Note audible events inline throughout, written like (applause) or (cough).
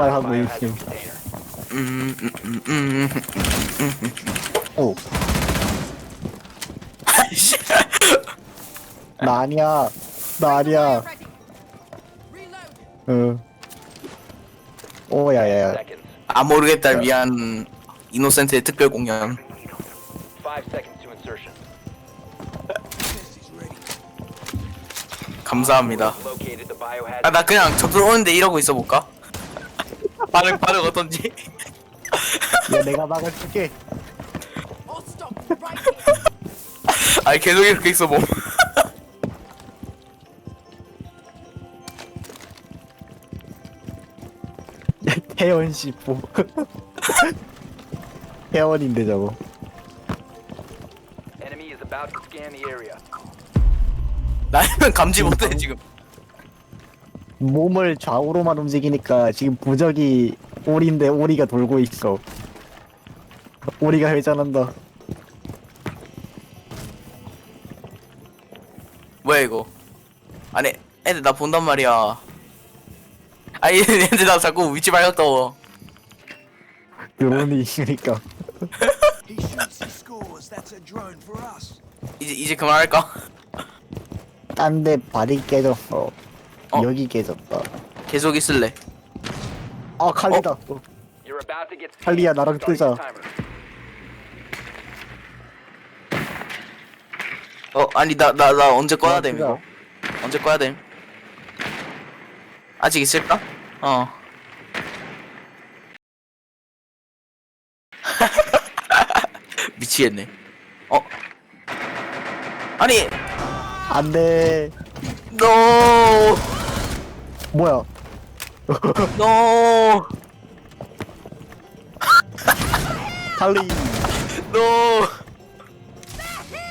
말만 하고 있음. 음, 음, 음, 음, 음. 오, 아이씨. 나 아니야. 나 아니야. 응. 오, 야 야 야. Seconds. 아 모르겠다 미안 이노센트의 특별 공연 Five seconds to insertion. 감사합니다 Located the biohazard. 아 나 그냥 저들 오는데 이러고 있어 볼까? 반응 반응 어떤지 야, 내가 막아줄게. 아니 계속 이렇게 있어 뭐 태연 씨, 뭐. (laughs) 태연인데, 저거. Enemy is about to scan the area. 나는 감지 못해 지금 몸을 좌우로만 움직이니까 지금 부적이 오리인데 오리가 돌고 있어. 오리가 회전한다. 뭐야 이거 아니 애들 나 본단 말이야 아니 (laughs) 애들 나 자꾸 위치 발각떠워 드론이 있으니까. He shoots, he scores. That's a drone for us. 이제 이제 그만할까? 딴 데 발이 깨졌어. 어. 여기 깨졌다. 계속 있을래 아, 칼리다. You're about to get 할리야, scanned. 나랑 뜨자. timer. 어 아니 나 나 나 언제 꺼야 야, 됨. 이거 언제 꺼야 됨 아직 있을까? 어 (laughs) 미치겠네 어 아니 안 돼. no 뭐야. no 칼리. no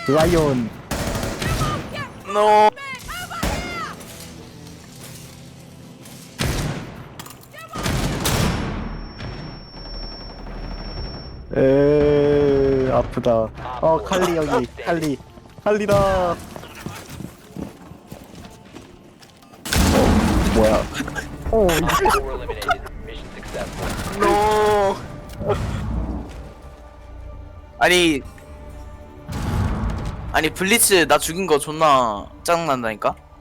라이온. no 에 아프다. 어, 칼리 여기. 칼리. 칼리다. 뭐야. 오, Op four eliminated. Mission successful. no 아니 아니 블리츠 나 죽인 거 존나 짜증난다니까